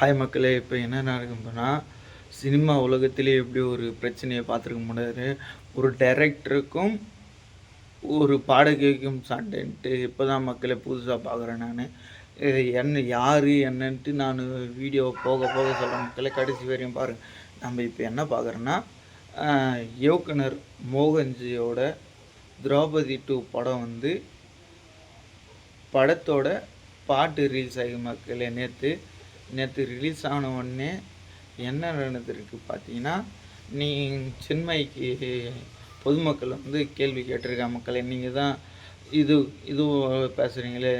Hi மக்களே இப்போ என்ன நடக்கும்னா சினிமா உலகத்திலே எப்படி ஒரு பிரச்சனையை பார்த்துருக்க முடியாது. ஒரு டைரக்டருக்கும் ஒரு பாடகிக்கும் சண்டைன்ட்டு இப்போ தான் மக்களை புதுசாக பார்க்குறேன் நான். என்ன யார் என்னன்ட்டு நான் வீடியோ போக போக சொல்ல மக்களை கடைசி வரையும் பாருங்கள் நம்ம இப்போ என்ன பார்க்குறோன்னா இயக்குனர் மோகன்ஜியோட திரௌபதி டூ படம் வந்து படத்தோட பாட்டு ரீல்ஸ் ஆகி மக்களே நேற்று நேற்று ரிலீஸ் ஆன உடனே என்ன நடந்திருக்கு பார்த்தீங்கன்னா நீ சின்மைக்கு பொதுமக்கள் வந்து கேள்வி கேட்டிருக்கா மக்களே? நீங்கள் தான் இது இது பேசுகிறீங்களே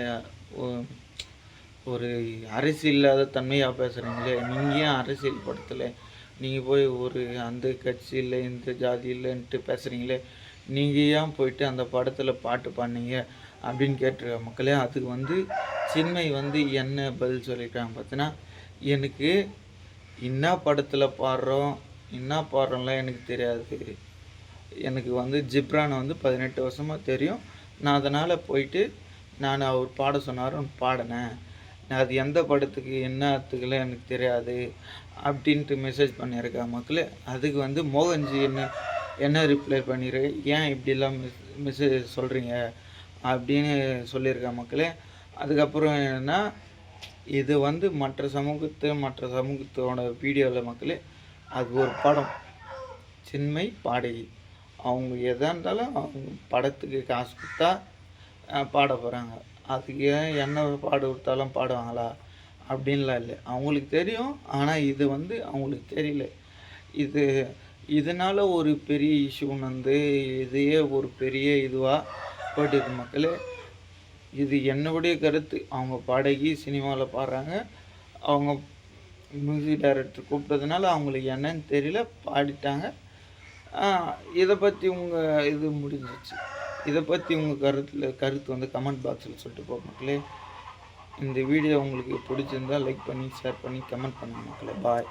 ஒரு அரசியல் இல்லாத தன்மையாக பேசுகிறீங்களே நீங்கள் ஏன் அரசியல் படத்தில். நீங்கள் போய் ஒரு அந்த கட்சி இல்லை இந்த ஜாதி இல்லைன்ட்டு பேசுகிறீங்களே நீங்கள் ஏன் போயிட்டு அந்த படத்தில் பாட்டு பாடினீங்க? அப்படின்னு கேட்டிருக்க மக்களே அதுக்கு வந்து சின்மை வந்து என்ன பதில் சொல்லியிருக்காங்க பார்த்தீங்கன்னா எனக்கு என்ன படத்தில் பாடுறோம் என்ன பாடுறோம்லாம் எனக்கு தெரியாது. எனக்கு வந்து ஜிப்ரானை வந்து பதினெட்டு வருஷமாக தெரியும். நான் அதனால் போயிட்டு நான் அவர் பாட சொன்னார் பாடினேன். நான் அது எந்த படத்துக்கு என்ன அர்த்தத்துக்குலாம் எனக்கு தெரியாது அப்படின்ட்டு மெசேஜ் பண்ணியிருக்கேன் மக்களே. அதுக்கு வந்து மோகன்ஜி என்ன என்ன ரிப்ளை பண்ணிரு? ஏன் இப்படிலாம் மெசேஜ் சொல்கிறீங்க அப்படின்னு சொல்லியிருக்கேன் மக்களே. அதுக்கப்புறம் என்னென்னா இது வந்து மற்ற சமூகத்து மற்ற சமூகத்தோட வீடியோவில் மக்களே அது ஒரு படம். சின்மை பாடகி. அவங்க எதாக இருந்தாலும் அவங்க படத்துக்கு காசு கொடுத்தா பாட போகிறாங்க அதுக்கு ஏன் என்ன பாடு கொடுத்தாலும் பாடுவாங்களா? அப்படின்லாம் இல்லை. அவங்களுக்கு தெரியும். ஆனால் இது வந்து அவங்களுக்கு தெரியல. இது இதனால் ஒரு பெரிய இஷ்யூன்னு வந்து இதையே ஒரு பெரிய இதுவாக போயிட்டு மக்களே இது என்னுடைய கருத்து. அவங்க பாடகி சினிமாவில் பாடுறாங்க. அவங்க மியூசிக் டைரக்டர் கூப்பிட்டதுனால அவங்களுக்கு என்னன்னு தெரியல பாடிட்டாங்க. இதை பற்றி உங்கள் இது முடிஞ்சிச்சு இதை பற்றி உங்கள் கருத்தில் கருத்து வந்து கமெண்ட் பாக்ஸில் சொல்லிட்டு போ மக்களே. இந்த வீடியோ உங்களுக்கு பிடிச்சிருந்தா லைக் பண்ணி ஷேர் பண்ணி கமெண்ட் பண்ணுங்க மக்களே. பாய்